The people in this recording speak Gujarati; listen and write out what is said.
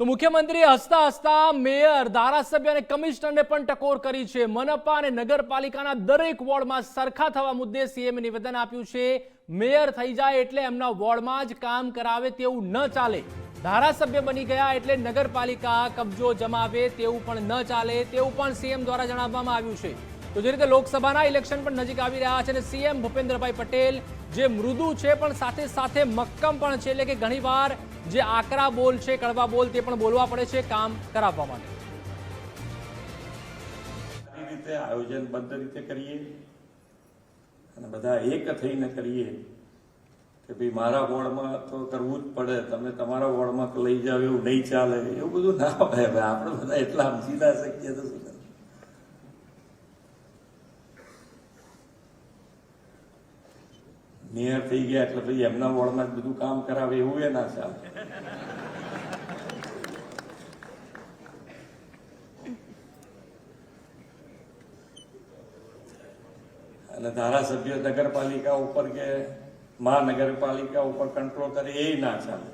તો મુખ્યમંત્રીએ હસતા હસતા મેયર, ધારાસભ્ય અને કમિશનરને પણ ટકોર કરી છે. મનપા અને નગરપાલિકાના દરેક વોર્ડમાં સરખા થવા મુદ્દે સીએમ નિવેદન આપ્યું છે. મેયર થઈ જાય એટલે એમના વોર્ડમાં જ કામ કરાવે તેવું ન ચાલે. ધારાસભ્ય બની ગયા એટલે નગરપાલિકા કબજો જમાવે તેવું પણ ન ચાલે તેવું પણ સીએમ દ્વારા જણાવવામાં આવ્યું છે. તો જે રીતે લોકસભાના ઇલેક્શન પણ નજીક આવી રહ્યા છે અને સીએમ ભૂપેન્દ્રભાઈ પટેલ જે મૃદુ છે પણ સાથે સાથે મક્કમ પણ છે એટલે કે ઘણીવાર જે આકરા બોલ છે, કડવા બોલ તે પણ બોલવા પડે છે કામ કરાવવા માટે. રીતે આયોજનબદ્ધ રીતે કરીએ અને બધા એક થઈને કરીએ કે ભાઈ, મારા વોર્ડમાં તો કરવું જ પડે, તમે તમારા વોર્ડમાં લઈ જાવ એવું નહીં ચાલે. એવું બધું ના હોય. આપણે બધા એટલા સમજી ના શકીએ તો શું મેયર થઈ ગયા એટલે ભાઈ એમના વોર્ડમાં જ બધું કામ કરાવે એવું એ ના ચાલે અને ધારાસભ્ય નગરપાલિકા ઉપર કે મહાનગરપાલિકા ઉપર કંટ્રોલ કરે એ ના ચાલે